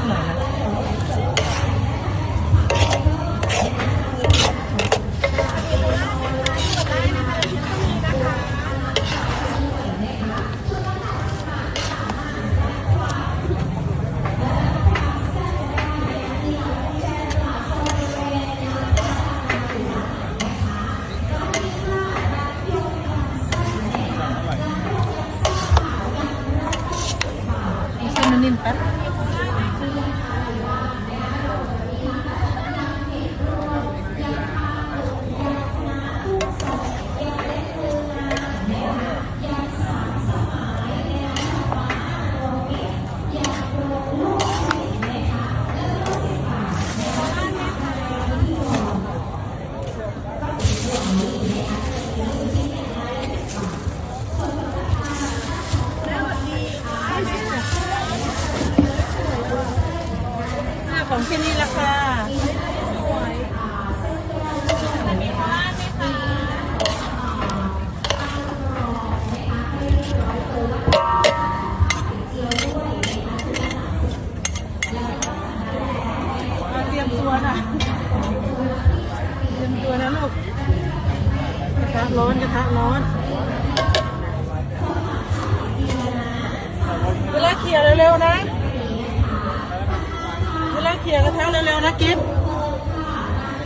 กหน่อยนะเส้นมันนิ่มแป๊บ ของที่นี่ราคามาเตรียมตัวนะเตรียมตัวนะลูกกระทะร้อนกระทะร้อนเวลาเขี่ยเร็วๆนะ เวลาเขี่ยกระทะเร็วๆนะกิ๊บ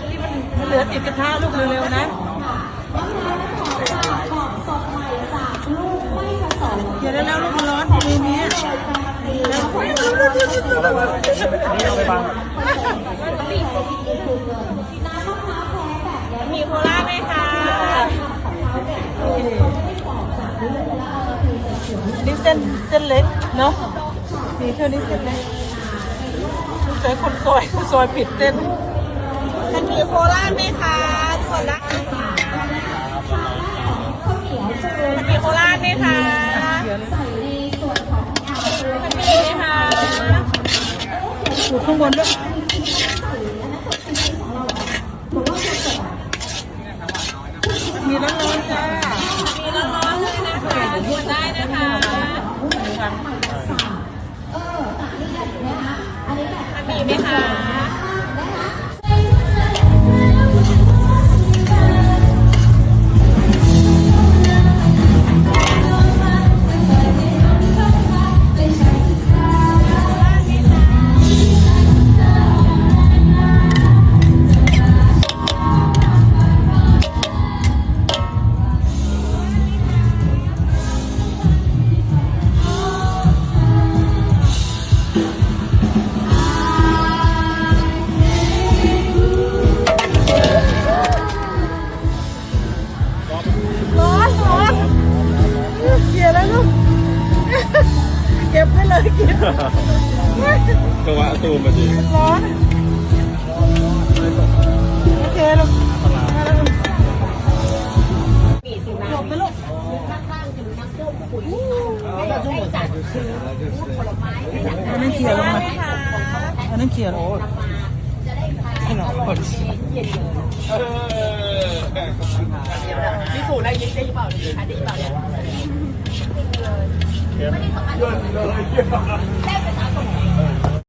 ที่มันมันเหลือติดกระทะลูกเร็วๆนะเขี่ยเร็วลูกมันร้อนมือนี้เร็วนี่เอาไปบังมีโคราไหมคะนี่เส้นเส้นเล็กเนาะสีเท่านี้เส้นเล็ก สงสัยคนซอยซอยผิดเส้นมันมีโคราชไหมคะทุกคนละมันมีโคราชไหมคะมันมีไหมคะอยู่ข้างบนด้วยมีร้อนๆจ้า มีร้อนๆเลยนะคะทวนได้นะคะมี ไหมคะ ก็บกวะตูมมาดิร้อนโอเคลูกมาแล้วลูกหลบไปลูกอันนั้นเขี่ยลงมาอันนั้นเขี่ยลงพิสูจน์ได้ยินได้ยินเปล่าได้ได้เปล่าเนี่ย เ